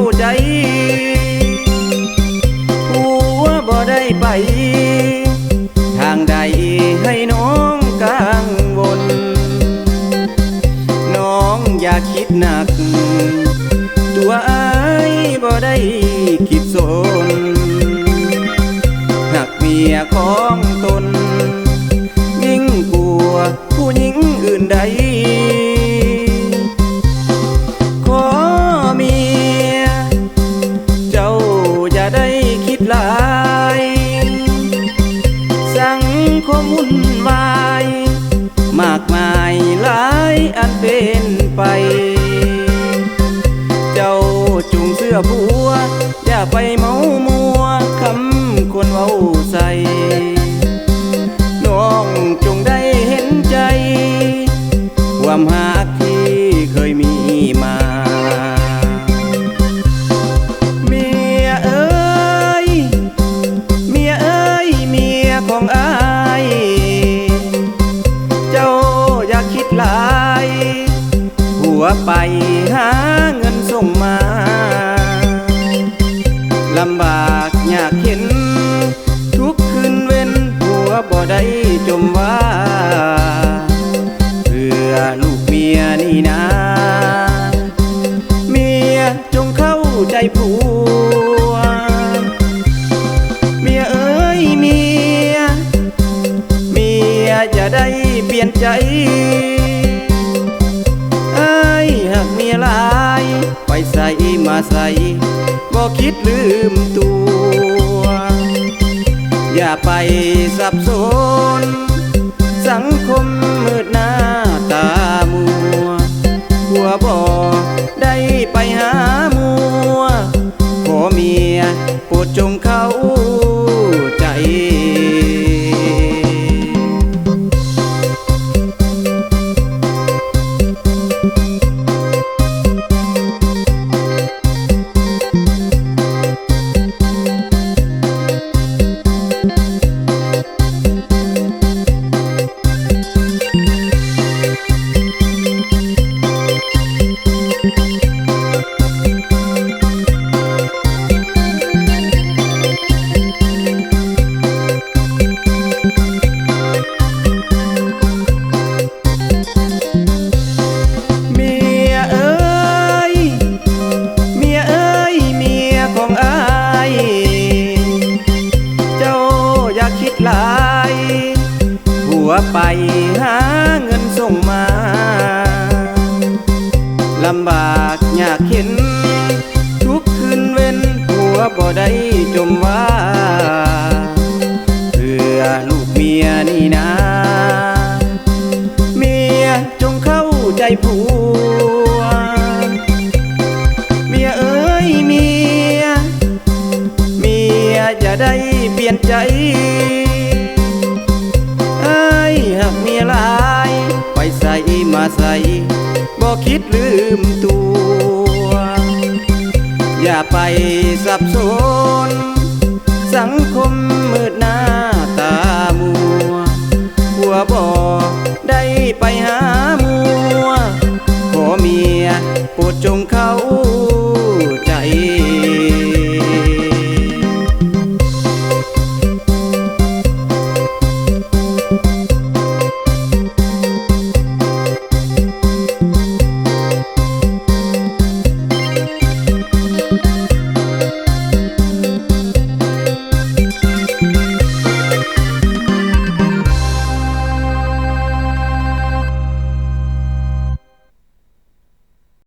าใจผัวบ่ได้ไป ทางใดให้น้องกังวล น้องอย่าคิดหนัก ตัวอายบ่ได้คิดสนหนักเมียของตน ยิ่งกลัวผู้หญิงอื่นใด วุ่นวาย มากมายหลายอันเป็น ไปหาเงินส่งมาลำบากยากเห็น ทุกคืนเว้นหัวบ่ได้จมว่า เพื่อลูกเมียนี่นะเมียจงเข้าใจผัว เมียเอ้ยเมีย เมียจะได้เปลี่ยนใจ มาใส่บ่คิดลืมตัว อย่าไปสับสน สังคมมืดหน้าตามัว หัวบ่ได้ไปหามัว ขอเมียโปรดจงเข้า เนี่นะเมียจงเข้าใจผัว เมียเอ้ยเมีย เมียอย่าได้เปลี่ยนใจไอ้ยหากเมียลาย ไปใส่มาใส่บ่คิดลืมตัว อย่าไปสับสนสังคม ได้ไปหามัวขอเมียโปรดจงเข้า